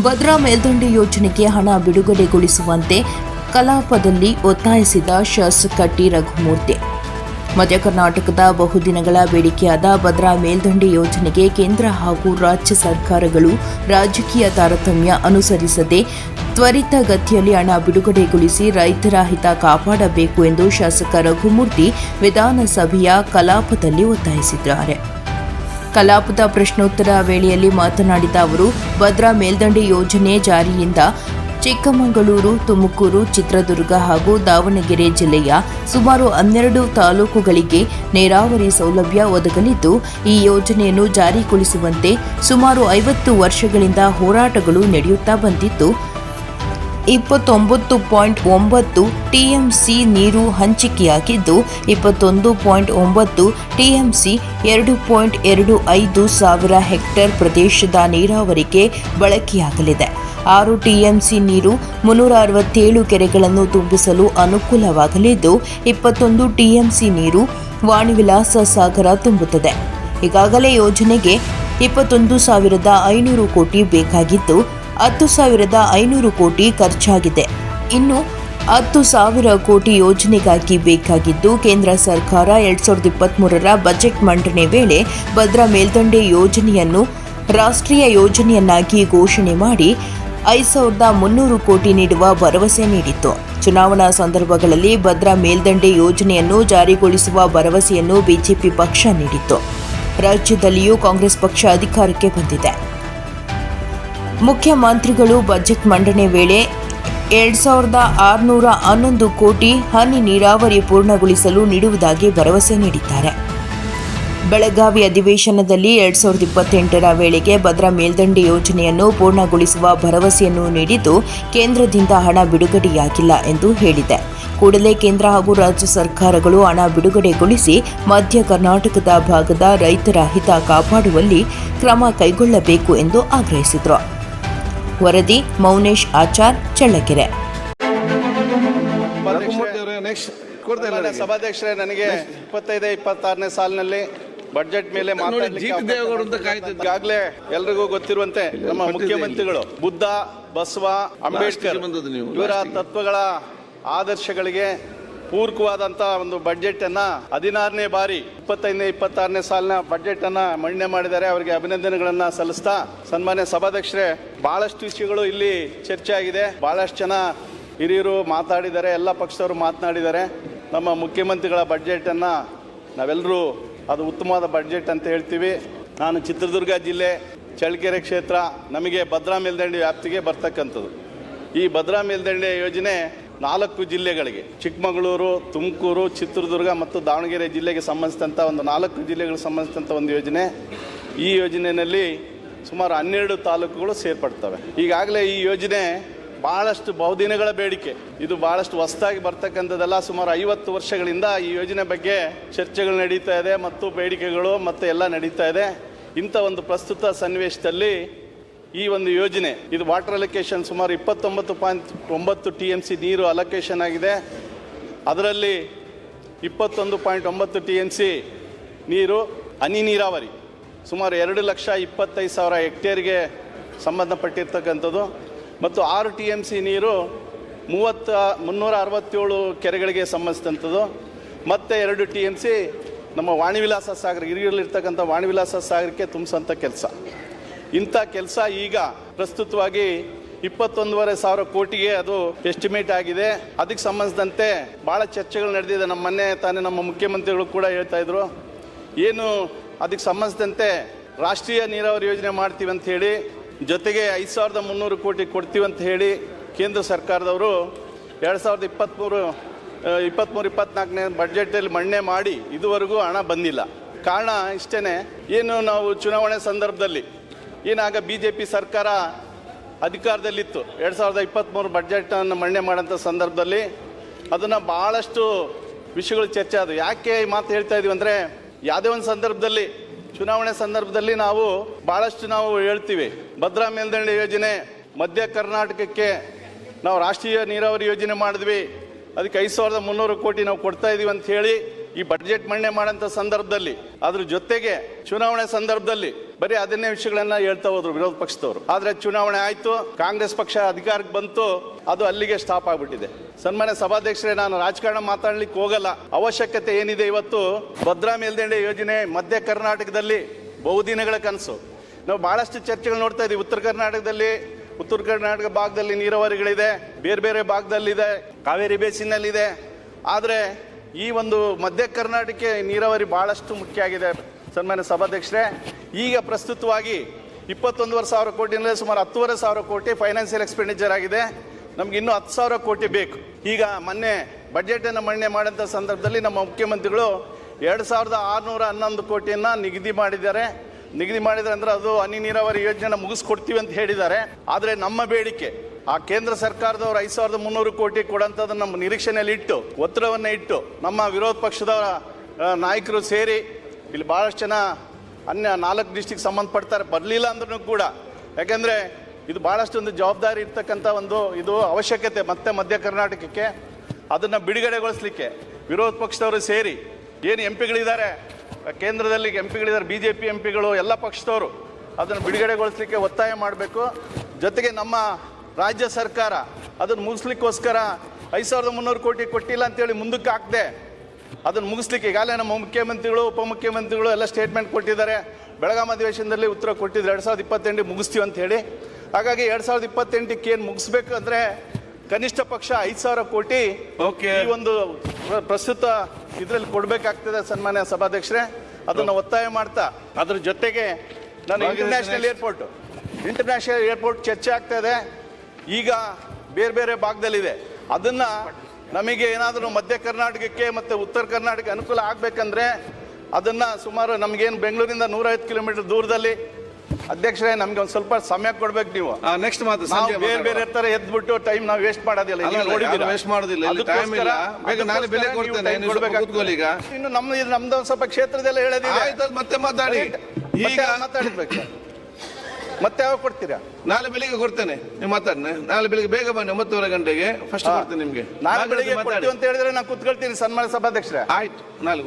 ಭದ್ರಾ ಮೇಲ್ದಂಡೆ ಯೋಜನೆಗೆ ಹಣ ಬಿಡುಗಡೆಗೊಳಿಸುವಂತೆ ಕಲಾಪದಲ್ಲಿ ಒತ್ತಾಯಿಸಿದ ಶಾಸಕ ಟಿ. ರಘುಮೂರ್ತಿ. ಮಧ್ಯ ಕರ್ನಾಟಕದ ಬಹುದಿನಗಳ ಬೇಡಿಕೆಯಾದ ಭದ್ರಾ ಮೇಲ್ದಂಡೆ ಯೋಜನೆಗೆ ಕೇಂದ್ರ ಹಾಗೂ ರಾಜ್ಯ ಸರ್ಕಾರಗಳು ರಾಜಕೀಯ ತಾರತಮ್ಯ ಅನುಸರಿಸದೆ ತ್ವರಿತಗತಿಯಲ್ಲಿ ಹಣ ಬಿಡುಗಡೆಗೊಳಿಸಿ ರೈತರ ಹಿತ ಕಾಪಾಡಬೇಕು ಎಂದು ಶಾಸಕ ರಘುಮೂರ್ತಿ ವಿಧಾನಸಭೆಯ ಕಲಾಪದಲ್ಲಿ ಒತ್ತಾಯಿಸಿದ್ದಾರೆ. ಕಲಾಪದ ಪ್ರಶ್ನೋತ್ತರ ವೇಳೆಯಲ್ಲಿ ಮಾತನಾಡಿದ ಅವರು, ಭದ್ರಾ ಮೇಲ್ದಂಡೆ ಯೋಜನೆ ಜಾರಿಯಿಂದ ಚಿಕ್ಕಮಗಳೂರು, ತುಮಕೂರು, ಚಿತ್ರದುರ್ಗ ಹಾಗೂ ದಾವಣಗೆರೆ ಜಿಲ್ಲೆಯ ಸುಮಾರು ಹನ್ನೆರಡು ತಾಲೂಕುಗಳಿಗೆ ನೀರಾವರಿ ಸೌಲಭ್ಯ ಒದಗಲಿದ್ದು, ಈ ಯೋಜನೆಯನ್ನು ಜಾರಿಗೊಳಿಸುವಂತೆ ಸುಮಾರು ಐವತ್ತು ವರ್ಷಗಳಿಂದ ಹೋರಾಟಗಳು ನಡೆಯುತ್ತಾ ಬಂದಿದ್ದು ಇಪ್ಪತ್ತೊಂಬತ್ತು ಪಾಯಿಂಟ್ ಒಂಬತ್ತು ಟಿಎಂಸಿ ನೀರು ಹಂಚಿಕೆಯಾಗಿದ್ದು, ಇಪ್ಪತ್ತೊಂದು ಪಾಯಿಂಟ್ ಒಂಬತ್ತು ಟಿಎಂಸಿ ಎರಡು ಪಾಯಿಂಟ್ ಎರಡು ಐದು ಸಾವಿರ ಹೆಕ್ಟೇರ್ ಪ್ರದೇಶದ ನೀರಾವರಿಗೆ ಬಳಕೆಯಾಗಲಿದೆ. ಆರು ಟಿಎಂಸಿ ನೀರು ಮುನ್ನೂರ ಅರವತ್ತೇಳು ಕೆರೆಗಳನ್ನು ತುಂಬಿಸಲು ಅನುಕೂಲವಾಗಲಿದ್ದು, ಇಪ್ಪತ್ತೊಂದು ಟಿಎಂಸಿ ನೀರು ವಾಣಿವಿಲಾಸ ಸಾಗರ ತುಂಬುತ್ತದೆ. ಈಗಾಗಲೇ ಯೋಜನೆಗೆ ಇಪ್ಪತ್ತೊಂದು ಸಾವಿರದ ಐನೂರು ಕೋಟಿ ಬೇಕಾಗಿದ್ದು ಹತ್ತು ಸಾವಿರದ ಐನೂರು ಕೋಟಿ ಖರ್ಚಾಗಿದೆ. ಇನ್ನು ಹತ್ತು ಸಾವಿರ ಕೋಟಿ ಯೋಜನೆಗಾಗಿ ಬೇಕಾಗಿದ್ದು ಕೇಂದ್ರ ಸರ್ಕಾರ ಎರಡ್ ಸಾವಿರದ ಇಪ್ಪತ್ತ್ಮೂರರ ಬಜೆಟ್ ಮಂಡನೆ ವೇಳೆ ಭದ್ರಾ ಮೇಲ್ದಂಡೆ ಯೋಜನೆಯನ್ನು ರಾಷ್ಟ್ರೀಯ ಯೋಜನೆಯನ್ನಾಗಿ ಘೋಷಣೆ ಮಾಡಿ ಐದು ಸಾವಿರದ ಮುನ್ನೂರು ಕೋಟಿ ನೀಡುವ ಭರವಸೆ ನೀಡಿತ್ತು. ಚುನಾವಣಾ ಸಂದರ್ಭಗಳಲ್ಲಿ ಭದ್ರಾ ಮೇಲ್ದಂಡೆ ಯೋಜನೆಯನ್ನು ಜಾರಿಗೊಳಿಸುವ ಭರವಸೆಯನ್ನು ಬಿಜೆಪಿ ಪಕ್ಷ ನೀಡಿತ್ತು. ರಾಜ್ಯದಲ್ಲಿಯೂ ಕಾಂಗ್ರೆಸ್ ಪಕ್ಷ ಅಧಿಕಾರಕ್ಕೆ ಬಂದಿದೆ. ಮುಖ್ಯಮಂತ್ರಿಗಳು ಬಜೆಟ್ ಮಂಡನೆ ವೇಳೆ ಎರಡ್ ಸಾವಿರದ ಆರುನೂರ ಹನ್ನೊಂದು ಕೋಟಿ ಹನಿ ನೀರಾವರಿ ಪೂರ್ಣಗೊಳಿಸಲು ನೀಡುವುದಾಗಿ ಭರವಸೆ ನೀಡಿದ್ದಾರೆ. ಬೆಳಗಾವಿ ಅಧಿವೇಶನದಲ್ಲಿ ಎರಡ್ ಸಾವಿರದ ಇಪ್ಪತ್ತೆಂಟರ ವೇಳೆಗೆ ಭದ್ರಾ ಮೇಲ್ದಂಡೆ ಯೋಜನೆಯನ್ನು ಪೂರ್ಣಗೊಳಿಸುವ ಭರವಸೆಯನ್ನು ನೀಡಿದ್ದು, ಕೇಂದ್ರದಿಂದ ಹಣ ಬಿಡುಗಡೆಯಾಗಿಲ್ಲ ಎಂದು ಹೇಳಿದೆ. ಕೂಡಲೇ ಕೇಂದ್ರ ಹಾಗೂ ರಾಜ್ಯ ಸರ್ಕಾರಗಳು ಹಣ ಬಿಡುಗಡೆಗೊಳಿಸಿ ಮಧ್ಯ ಕರ್ನಾಟಕದ ಭಾಗದ ರೈತರ ಹಿತ ಕಾಪಾಡುವಲ್ಲಿ ಕ್ರಮ ಕೈಗೊಳ್ಳಬೇಕು ಎಂದು ಆಗ್ರಹಿಸಿದರು. ವರದಿ ಮೌನೇಶ್ ಆಚಾರ್ ಚಳ್ಳಕೆರೆ. ಸಭಾಧ್ಯಕ್ಷರೇ ನನಗೆ ಇಪ್ಪತ್ತೈದು ಇಪ್ಪತ್ತಾರನೇ ಸಾಲಿನಲ್ಲಿ ಬಡ್ಜೆಟ್ ಮೇಲೆ. ಈಗಾಗಲೇ ಎಲ್ರಿಗೂ ಗೊತ್ತಿರುವಂತೆ ನಮ್ಮ ಮುಖ್ಯಮಂತ್ರಿಗಳು ಬುದ್ಧ ಬಸವ ಅಂಬೇಡ್ಕರ್ ಲಾಸ್ಟಿಗೆ ಬಂದದ್ದು ನೀವು, ಇವರ ತತ್ವಗಳ ಆದರ್ಶಗಳಿಗೆ ಪೂರಕವಾದಂತ ಒಂದು ಬಜೆಟ್ ಅನ್ನ ಹದಿನಾರನೇ ಬಾರಿ, ಇಪ್ಪತ್ತೈದನೇ, ಇಪ್ಪತ್ತಾರನೇ ಸಾಲಿನ ಬಜೆಟ್ ಅನ್ನ ಮಂಡನೆ ಮಾಡಿದ್ದಾರೆ. ಅವರಿಗೆ ಅಭಿನಂದನೆಗಳನ್ನ ಸಲ್ಲಿಸ್ತಾ ಸನ್ಮಾನ್ಯ ಸಭಾಧ್ಯಕ್ಷರೇ, ಬಹಳಷ್ಟು ವಿಷಯಗಳು ಇಲ್ಲಿ ಚರ್ಚೆ ಆಗಿದೆ. ಬಹಳಷ್ಟು ಜನ ಹಿರಿಯರು ಮಾತಾಡಿದ್ದಾರೆ, ಎಲ್ಲ ಪಕ್ಷದವರು ಮಾತನಾಡಿದ್ದಾರೆ. ನಮ್ಮ ಮುಖ್ಯಮಂತ್ರಿಗಳ ಬಜೆಟ್ ಅನ್ನ ನಾವೆಲ್ಲರೂ ಅದು ಉತ್ತಮವಾದ ಬಜೆಟ್ ಅಂತ ಹೇಳ್ತೀವಿ. ನಾನು ಚಿತ್ರದುರ್ಗ ಜಿಲ್ಲೆ, ಚಳ್ಳಕೆರೆ ಕ್ಷೇತ್ರ, ನಮಗೆ ಭದ್ರಾ ಮೇಲ್ದಂಡೆ ವ್ಯಾಪ್ತಿಗೆ ಬರ್ತಕ್ಕಂಥದ್ದು. ಈ ಭದ್ರಾ ಮೇಲ್ದಂಡೆ ಯೋಜನೆ ನಾಲ್ಕು ಜಿಲ್ಲೆಗಳಿಗೆ, ಚಿಕ್ಕಮಗಳೂರು, ತುಮಕೂರು, ಚಿತ್ರದುರ್ಗ ಮತ್ತು ದಾವಣಗೆರೆ ಜಿಲ್ಲೆಗೆ ಸಂಬಂಧಿಸಿದಂಥ ಒಂದು ನಾಲ್ಕು ಜಿಲ್ಲೆಗಳಿಗೆ ಸಂಬಂಧಿಸಿದಂಥ ಒಂದು ಯೋಜನೆ. ಈ ಯೋಜನೆಯಲ್ಲಿ ಸುಮಾರು ಹನ್ನೆರಡು ತಾಲೂಕುಗಳು ಸೇರ್ಪಡ್ತವೆ. ಈಗಾಗಲೇ ಈ ಯೋಜನೆ ಭಾಳಷ್ಟು ಬಹುದಿನಗಳ ಬೇಡಿಕೆ. ಇದು ಭಾಳಷ್ಟು ಹೊಸದಾಗಿ ಬರ್ತಕ್ಕಂಥದ್ದೆಲ್ಲ. ಸುಮಾರು ಐವತ್ತು ವರ್ಷಗಳಿಂದ ಈ ಯೋಜನೆ ಬಗ್ಗೆ ಚರ್ಚೆಗಳು ನಡೀತಾ ಇದೆ ಮತ್ತು ಬೇಡಿಕೆಗಳು ಮತ್ತು ಎಲ್ಲ ನಡೀತಾ ಇದೆ. ಇಂಥ ಒಂದು ಪ್ರಸ್ತುತ ಸನ್ನಿವೇಶದಲ್ಲಿ ಈ ಒಂದು ಯೋಜನೆ, ಇದು ವಾಟರ್ ಅಲೊಕೇಶನ್ ಸುಮಾರು ಇಪ್ಪತ್ತೊಂಬತ್ತು ಪಾಯಿಂಟ್ ಒಂಬತ್ತು ಟಿ ಎಂ ಸಿ ನೀರು ಅಲೊಕೇಶನ್ ಆಗಿದೆ. ಅದರಲ್ಲಿ ಇಪ್ಪತ್ತೊಂದು ಪಾಯಿಂಟ್ ಒಂಬತ್ತು ಟಿ ಎಂ ಸಿ ನೀರು, ಹನಿ ನೀರಾವರಿ, ಸುಮಾರು ಎರಡು ಲಕ್ಷ ಇಪ್ಪತ್ತೈದು ಸಾವಿರ ಹೆಕ್ಟೇರ್ಗೆ ಸಂಬಂಧಪಟ್ಟಿರ್ತಕ್ಕಂಥದ್ದು. ಮತ್ತು ಆರು ಟಿ ಎಂ ಸಿ ನೀರು ಮೂವತ್ತ, ಮುನ್ನೂರ ಅರವತ್ತೇಳು ಕೆರೆಗಳಿಗೆ ಸಂಬಂಧಿಸಿದಂಥದ್ದು. ಮತ್ತು ಎರಡು ಟಿ ಎಂ ಸಿ ನಮ್ಮ ವಾಣಿವಿಲಾಸ ಸಾಗರ ಹಿರಿಯಲ್ಲಿರ್ತಕ್ಕಂಥ ವಾಣಿವಿಲಾಸ ಸಾಗರಕ್ಕೆ ತುಂಬಿಸೋಂಥ ಕೆಲಸ. ಇಂಥ ಕೆಲಸ ಈಗ ಪ್ರಸ್ತುತವಾಗಿ ಇಪ್ಪತ್ತೊಂದೂವರೆ ಸಾವಿರ ಕೋಟಿಗೆ ಅದು ಎಸ್ಟಿಮೇಟ್ ಆಗಿದೆ. ಅದಕ್ಕೆ ಸಂಬಂಧಿಸಿದಂತೆ ಭಾಳ ಚರ್ಚೆಗಳು ನಡೆದಿದೆ. ನಮ್ಮ ಮೊನ್ನೆ ತಾನೇ ನಮ್ಮ ಮುಖ್ಯಮಂತ್ರಿಗಳು ಕೂಡ ಹೇಳ್ತಾ ಇದ್ರು. ಏನು ಅದಕ್ಕೆ ಸಂಬಂಧಿಸಿದಂತೆ ರಾಷ್ಟ್ರೀಯ ನೀರಾವರಿ ಯೋಜನೆ ಮಾಡ್ತೀವಿ ಅಂತ ಹೇಳಿ, ಜೊತೆಗೆ ಐದು ಸಾವಿರದ ಮುನ್ನೂರು ಕೋಟಿ ಕೊಡ್ತೀವಿ ಅಂತ ಹೇಳಿ ಕೇಂದ್ರ ಸರ್ಕಾರದವರು ಎರಡು ಸಾವಿರದ ಇಪ್ಪತ್ತ್ಮೂರು ಇಪ್ಪತ್ತ್ಮೂರು ಇಪ್ಪತ್ನಾಲ್ಕನೇ ಬಡ್ಜೆಟಲ್ಲಿ ಮಣ್ಣೆ ಮಾಡಿ ಇದುವರೆಗೂ ಹಣ ಬಂದಿಲ್ಲ. ಕಾರಣ ಇಷ್ಟೇ ಏನು ನಾವು ಚುನಾವಣೆ ಸಂದರ್ಭದಲ್ಲಿ ಏನಾಗ ಬಿ ಜೆ ಪಿ ಸರ್ಕಾರ ಅಧಿಕಾರದಲ್ಲಿತ್ತು, ಎರಡು ಸಾವಿರದ ಇಪ್ಪತ್ತ್ಮೂರು ಬಡ್ಜೆಟನ್ನು ಮಂಡನೆ ಮಾಡೋಂಥ ಸಂದರ್ಭದಲ್ಲಿ ಅದನ್ನು ಭಾಳಷ್ಟು ವಿಷಯಗಳು ಚರ್ಚೆ ಆದವು. ಯಾಕೆ ಈ ಮಾತು ಹೇಳ್ತಾ ಇದೀವಿ ಅಂದರೆ, ಯಾವುದೇ ಒಂದು ಸಂದರ್ಭದಲ್ಲಿ, ಚುನಾವಣೆ ಸಂದರ್ಭದಲ್ಲಿ ನಾವು ಭಾಳಷ್ಟು ನಾವು ಹೇಳ್ತೀವಿ. ಭದ್ರಾ ಮೇಲ್ದಂಡೆ ಯೋಜನೆ, ಮಧ್ಯ ಕರ್ನಾಟಕಕ್ಕೆ ನಾವು ರಾಷ್ಟ್ರೀಯ ನೀರಾವರಿ ಯೋಜನೆ ಮಾಡಿದ್ವಿ. ಅದಕ್ಕೆ ಐದು ಸಾವಿರದ ಮುನ್ನೂರು ಕೋಟಿ ನಾವು ಕೊಡ್ತಾ ಇದೀವಿ ಅಂತ ಹೇಳಿ ಈ ಬಡ್ಜೆಟ್ ಮಂಡನೆ ಮಾಡೋಂಥ ಸಂದರ್ಭದಲ್ಲಿ. ಅದ್ರ ಜೊತೆಗೆ ಚುನಾವಣೆ ಸಂದರ್ಭದಲ್ಲಿ ಬರೀ ಅದನ್ನೇ ವಿಷಯಗಳನ್ನ ಹೇಳ್ತಾ ಹೋದ್ರು ವಿರೋಧ ಪಕ್ಷದವರು. ಆದ್ರೆ ಚುನಾವಣೆ ಆಯ್ತು, ಕಾಂಗ್ರೆಸ್ ಪಕ್ಷ ಅಧಿಕಾರಕ್ಕೆ ಬಂತು, ಅದು ಅಲ್ಲಿಗೆ ಸ್ಟಾಪ್ ಆಗ್ಬಿಟ್ಟಿದೆ. ಸನ್ಮಾನ್ಯ ಸಭಾಧ್ಯಕ್ಷರೇ, ನಾನು ರಾಜಕಾರಣ ಮಾತಾಡ್ಲಿಕ್ಕೆ ಹೋಗಲ್ಲ. ಅವಶ್ಯಕತೆ ಏನಿದೆ ಇವತ್ತು? ಭದ್ರಾ ಮೇಲ್ದಂಡೆ ಯೋಜನೆ, ಮಧ್ಯ ಕರ್ನಾಟಕದಲ್ಲಿ ಬಹುದಿನಗಳ ಕನಸು. ನಾವು ಬಹಳಷ್ಟು ಚರ್ಚೆಗಳು ನೋಡ್ತಾ ಇದ್ದೀವಿ. ಉತ್ತರ ಕರ್ನಾಟಕದಲ್ಲಿ, ಉತ್ತರ ಕರ್ನಾಟಕ ಭಾಗದಲ್ಲಿ ನೀರಾವರಿಗಳಿದೆ, ಬೇರೆ ಬೇರೆ ಭಾಗದಲ್ಲಿದೆ, ಕಾವೇರಿ ಬೇಸಿನಲ್ಲಿದೆ. ಆದರೆ ಈ ಒಂದು ಮಧ್ಯ ಕರ್ನಾಟಕಕ್ಕೆ ನೀರಾವರಿ ಭಾಳಷ್ಟು ಮುಖ್ಯ ಆಗಿದೆ. ಸನ್ಮಾನ್ಯ ಸಭಾಧ್ಯಕ್ಷರೇ, ಈಗ ಪ್ರಸ್ತುತವಾಗಿ ಇಪ್ಪತ್ತೊಂದುವರೆ ಸಾವಿರ ಕೋಟಿಯಿಂದಲೇ ಸುಮಾರು ಹತ್ತುವರೆ ಸಾವಿರ ಕೋಟಿ ಫೈನಾನ್ಷಿಯಲ್ ಎಕ್ಸ್ಪೆಂಡಿಚರ್ ಆಗಿದೆ. ನಮ್ಗೆ ಇನ್ನೂ ಹತ್ತು ಸಾವಿರ ಕೋಟಿ ಬೇಕು. ಈಗ ಮೊನ್ನೆ ಬಜೆಟನ್ನು ಮಂಡನೆ ಮಾಡಿದಂಥ ಸಂದರ್ಭದಲ್ಲಿ ನಮ್ಮ ಮುಖ್ಯಮಂತ್ರಿಗಳು ಎರಡು ಸಾವಿರದ ಆರುನೂರ ಹನ್ನೊಂದು ಕೋಟಿಯನ್ನು ನಿಗದಿ ಮಾಡಿದ್ದಾರೆ. ನಿಗದಿ ಮಾಡಿದರೆ ಅಂದ್ರೆ ಅದು ಹನಿ ನೀರಾವರಿ ಯೋಜನೆ ಮುಗಿಸ್ಕೊಡ್ತೀವಿ ಅಂತ ಹೇಳಿದ್ದಾರೆ. ಆದರೆ ನಮ್ಮ ಬೇಡಿಕೆ, ಆ ಕೇಂದ್ರ ಸರ್ಕಾರದವರು ಐದು ಸಾವಿರದ ಮುನ್ನೂರು ಕೋಟಿ ಕೊಡೋಂಥದ್ದನ್ನು ನಮ್ಮ ನಿರೀಕ್ಷೆಯಲ್ಲಿ ಇಟ್ಟು, ಒತ್ತಡವನ್ನು ಇಟ್ಟು, ನಮ್ಮ ವಿರೋಧ ಪಕ್ಷದ ನಾಯಕರು ಸೇರಿ ಇಲ್ಲಿ ಭಾಳಷ್ಟು ಜನ ಅನ್ಯ ನಾಲ್ಕು ಡಿಸ್ಟಿಕ್ ಸಂಬಂಧಪಡ್ತಾರೆ. ಬರಲಿಲ್ಲ ಅಂದ್ರೂ ಕೂಡ. ಯಾಕೆಂದರೆ ಇದು ಭಾಳಷ್ಟು ಒಂದು ಜವಾಬ್ದಾರಿ ಇರ್ತಕ್ಕಂಥ ಒಂದು ಇದು ಅವಶ್ಯಕತೆ ಮತ್ತೆ ಮಧ್ಯ ಕರ್ನಾಟಕಕ್ಕೆ. ಅದನ್ನು ಬಿಡುಗಡೆಗೊಳಿಸ್ಲಿಕ್ಕೆ ವಿರೋಧ ಪಕ್ಷದವರು ಸೇರಿ ಏನು ಎಂ ಪಿಗಳಿದ್ದಾರೆ ಕೇಂದ್ರದಲ್ಲಿ ಎಂ ಪಿಗಳಿದ್ದಾರೆ ಬಿ ಜೆ ಪಿ ಎಂ ಪಿಗಳು ಎಲ್ಲ ಪಕ್ಷದವರು ಅದನ್ನು ಬಿಡುಗಡೆಗೊಳಿಸ್ಲಿಕ್ಕೆ ಒತ್ತಾಯ ಮಾಡಬೇಕು. ಜೊತೆಗೆ ನಮ್ಮ ರಾಜ್ಯ ಸರ್ಕಾರ ಅದನ್ನು ಮುಗಿಸ್ಲಿಕ್ಕೋಸ್ಕರ ಐದು ಸಾವಿರದ ಮುನ್ನೂರು ಕೋಟಿ ಕೊಟ್ಟಿಲ್ಲ ಅಂತೇಳಿ ಮುಂದಕ್ಕೆ ಹಾಕದೆ ಅದನ್ನು ಮುಗಿಸ್ಲಿಕ್ಕೆ ಈಗಾಗಲೇ ನಮ್ಮ ಮುಖ್ಯಮಂತ್ರಿಗಳು ಉಪಮುಖ್ಯಮಂತ್ರಿಗಳು ಎಲ್ಲ ಸ್ಟೇಟ್ಮೆಂಟ್ ಕೊಟ್ಟಿದ್ದಾರೆ. ಬೆಳಗಾಂ ಅಧಿವೇಶನದಲ್ಲಿ ಉತ್ತರ ಕೊಟ್ಟಿದ್ದಾರೆ ಎರಡು ಸಾವಿರದ ಇಪ್ಪತ್ತೆಂಟು ಮುಗಿಸ್ತೀವಿ ಅಂತ ಹೇಳಿ. ಹಾಗಾಗಿ ಎರಡು ಸಾವಿರದ ಇಪ್ಪತ್ತೆಂಟಕ್ಕೆ ಏನು ಮುಗಿಸ್ಬೇಕು ಅಂದರೆ ಕನಿಷ್ಠ ಪಕ್ಷ ಐದು ಸಾವಿರ ಕೋಟಿ ಓಕೆ ಈ ಒಂದು ಪ್ರಸ್ತುತ ಇದರಲ್ಲಿ ಕೊಡಬೇಕಾಗ್ತದೆ ಸನ್ಮಾನ್ಯ ಸಭಾಧ್ಯಕ್ಷರೇ. ಅದನ್ನು ಒತ್ತಾಯ ಮಾಡ್ತಾ. ಅದ್ರ ಜೊತೆಗೆ ನಾನು ಇಂಟರ್ನ್ಯಾಷನಲ್ ಏರ್ಪೋರ್ಟ್ ಇಂಟರ್ನ್ಯಾಷನಲ್ ಏರ್ಪೋರ್ಟ್ ಚರ್ಚೆ ಆಗ್ತಾ ಇದೆ. ಈಗ ಬೇರೆ ಬೇರೆ ಭಾಗದಲ್ಲಿದೆ. ಅದನ್ನ ನಮಗೆ ಏನಾದರೂ ಮಧ್ಯ ಕರ್ನಾಟಕಕ್ಕೆ ಮತ್ತು ಉತ್ತರ ಕರ್ನಾಟಕ ಅನುಕೂಲ ಆಗಬೇಕಂದ್ರೆ ಅದನ್ನು ಸುಮಾರು ನಮಗೇನು ಬೆಂಗಳೂರಿಂದ ನೂರೈವತ್ತು ಕಿಲೋಮೀಟರ್ ದೂರದಲ್ಲಿ ಅಧ್ಯಕ್ಷರೇ ನಮ್ಗೆ ಒಂದು ಸ್ವಲ್ಪ ಸಮಯ ಕೊಡ್ಬೇಕು ನೀವು. ನೆಕ್ಸ್ಟ್ ಮಾತು ಸಂಜೆ ಬೇರೆ ಬೇರೆ ತರ ಎದ್ಬಿಟ್ಟು ಟೈಮ್ ನಾವು ವೇಸ್ಟ್ ಮಾಡೋದಿಲ್ಲ. ವೇಸ್ಟ್ ಮಾಡೋದಿಲ್ಲ. ಇನ್ನು ನಮ್ದು ಒಂದ್ ಸ್ವಲ್ಪ ಕ್ಷೇತ್ರದಲ್ಲಿ ಹೇಳೋದಿಲ್ಲ ಮತ್ತೆ ಮಾತಾಡಿ. ಈಗ ಮಾತಾಡ್ಬೇಕು. ಮತ್ತೆ ಯಾವಾಗ ಕೊಡ್ತೀರಾ? ನಾಳೆ ಬೆಳಿಗ್ಗೆ ಕೊಡ್ತೇನೆ. ನೀವು ಮಾತಾಡ್ನೆ. ನಾಳೆ ಬೆಳಿಗ್ಗೆ ಬೇಗ ಬನ್ನಿ ಒಂಬತ್ತುವರೆ ಗಂಟೆಗೆ. ಫಸ್ಟ್ ಕೊಡ್ತೇನೆ ನಿಮ್ಗೆ. ನಾಳೆ ಬೆಳಿಗ್ಗೆ ಕೊಡ್ತೀವಿ ಅಂತ ಹೇಳಿದ್ರೆ ನಾನು ಕುತ್ಕೊಳ್ತೀನಿ ಸನ್ಮಾನ ಸಭಾಧ್ಯಕ್ಷರೇ. ಆಯ್ತು ನಾಳೆ